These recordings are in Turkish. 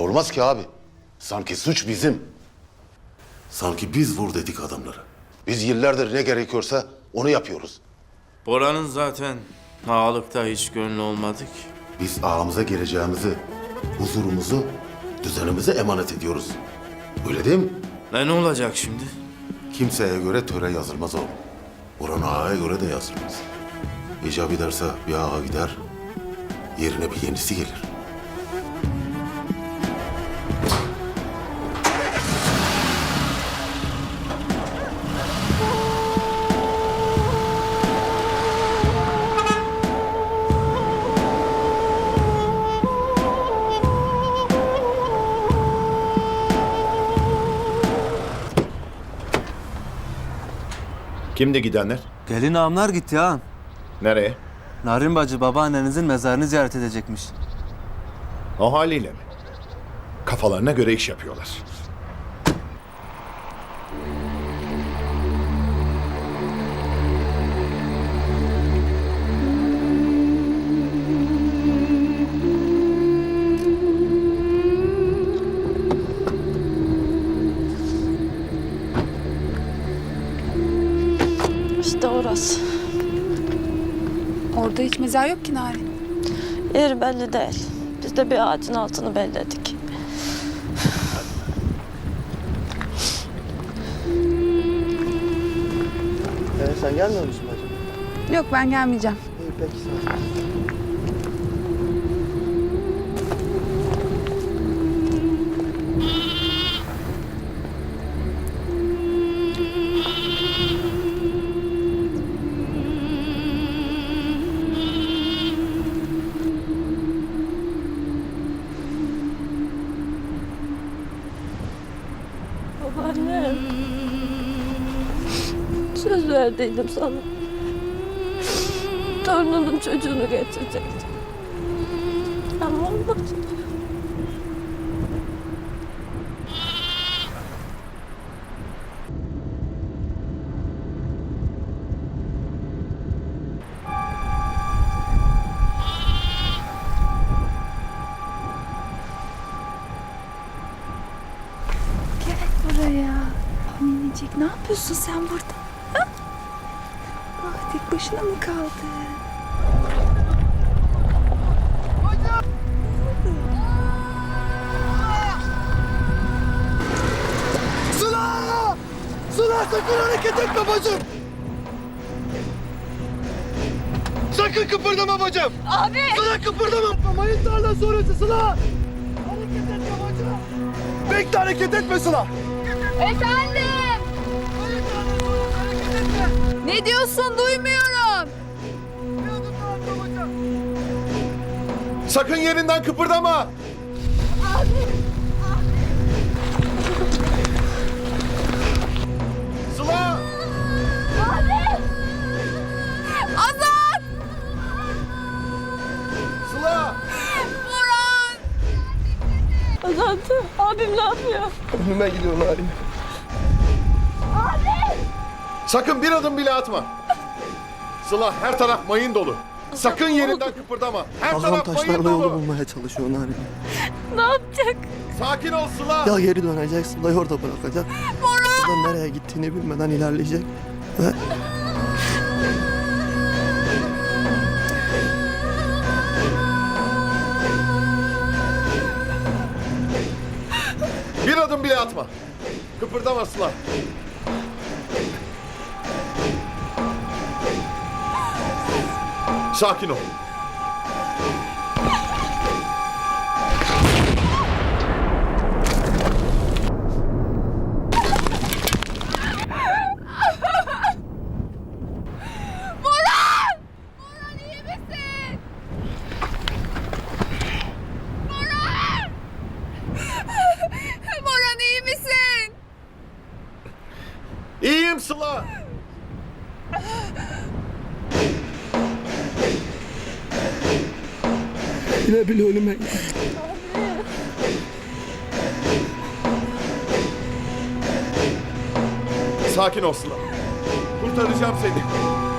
olmaz ki abi. Sanki suç bizim. Sanki biz vur dedik adamları. Biz yıllardır ne gerekiyorsa onu yapıyoruz. Bora'nın zaten ağalıkta hiç gönlü olmadı ki. Biz ağamıza geleceğimizi, huzurumuzu, düzenimizi emanet ediyoruz. Öyle değil mi? Ne ne olacak şimdi? Kimseye göre töre yazılmaz oğlum. Orhan ağaya göre de yazılmaz. İcap ederse bir ağa gider, yerine bir yenisi gelir. Kimdi gidenler? Gelin ağamlar gitti ha. Nereye? Narin bacı babaannenizin mezarını ziyaret edecekmiş. O haliyle mi? Kafalarına göre iş yapıyorlar. İşte orası. Orada hiç mezar yok ki Narin. Yeri belli değil. Biz de bir ağacın altını belledik. Ee, sen gelmiyor musun bacım? Yok ben gelmeyeceğim. İyi peki sağ verdiydim sana. Torununun çocuğunu getirecektim. Ama olmadı. Minicik ne yapıyorsun sen burada? Başına mı kaldın? Sıla! Sıla sakın hareket etme bacım! Sakın kıpırdama bacım! Abi! Sıla kıpırdama! Mayın tarla sonrası Sıla! Hareket etme bacım! Bekle hareket etme Sıla! Efendim? Ne diyorsun duymuyorum. Sakın yerinden kıpırdama! Sıla! Azat! Sıla! Azat'ı abim ne yapıyor? Önüme gidiyor Narin. Sakın bir adım bile atma. Sıla her taraf mayın dolu. Sakın yerinden kıpırdama. Her Ağam taraf taşlarla yolu dolu. bulmaya çalışıyor Narin. Ne yapacak? Sakin ol Sıla. Ya geri dönecek, Sıla'yı orada bırakacak. Sıla nereye gittiğini bilmeden ilerleyecek. Ve Bir adım bile atma. Kıpırdama Sıla. Sakin ol. İyiyim Sıla. Yine bile ölüme. Sakin ol Sıla. Kurtaracağım seni.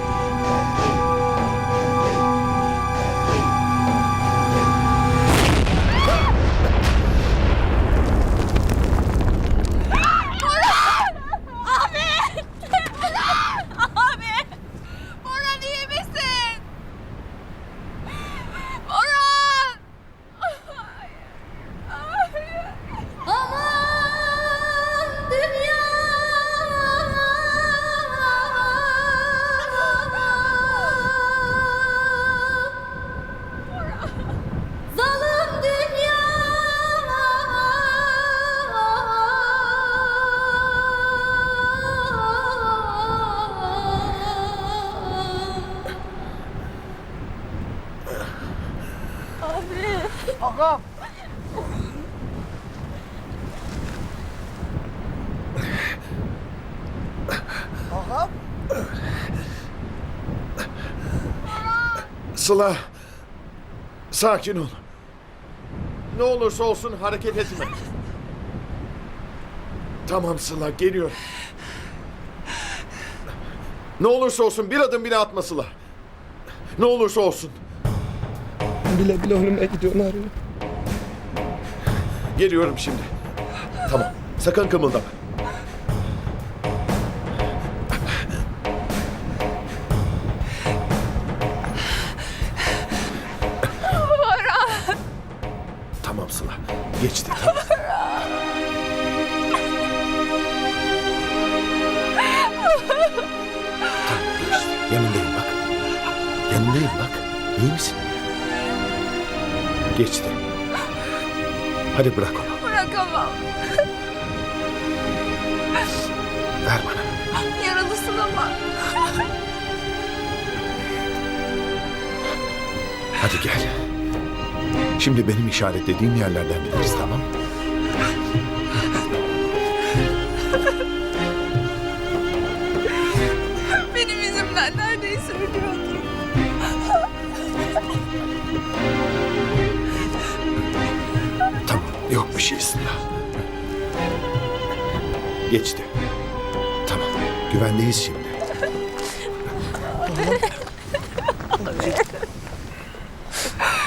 Devam. Ağam. Sıla. Sakin ol. Ne olursa olsun hareket etme. Tamam Sıla geliyorum. Ne olursa olsun bir adım bile atma Sıla. Ne olursa olsun. Bile bile ölüme gidiyorsun Harun. Geliyorum şimdi. Tamam. Sakın kımıldama. Tamam Sıla. Geçti. Tamam. Yanındayım bak. Yanındayım bak. İyi misin? Geçti. Hadi bırak onu. Bırakamam. Ver bana. Yaralısın ama. Hadi gel. Şimdi benim işaretlediğim yerlerden gideriz tamam mı? Şey Sıla. Geçti. Tamam. Güvendeyiz şimdi.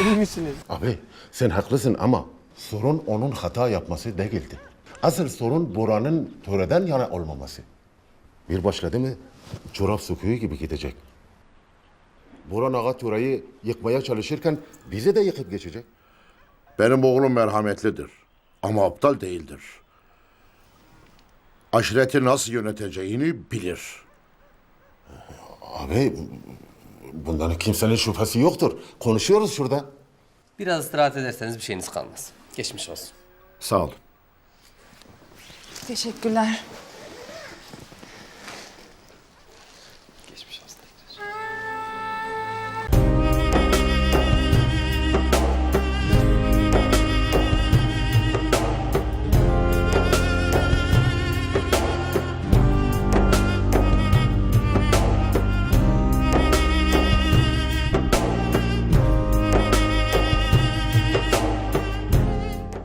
İyi misiniz? Abi sen haklısın ama sorun onun hata yapması değildi. Asıl sorun Bora'nın töreden yana olmaması. Bir başladı mı çorap söküğü gibi gidecek. Boran Ağa Töra'yı yıkmaya çalışırken bizi de yıkıp geçecek. Benim oğlum merhametlidir ama aptal değildir. Aşireti nasıl yöneteceğini bilir. Abi bundan kimsenin şüphesi yoktur. Konuşuyoruz şurada. Biraz istirahat ederseniz bir şeyiniz kalmaz. Geçmiş olsun. Sağ olun. Teşekkürler.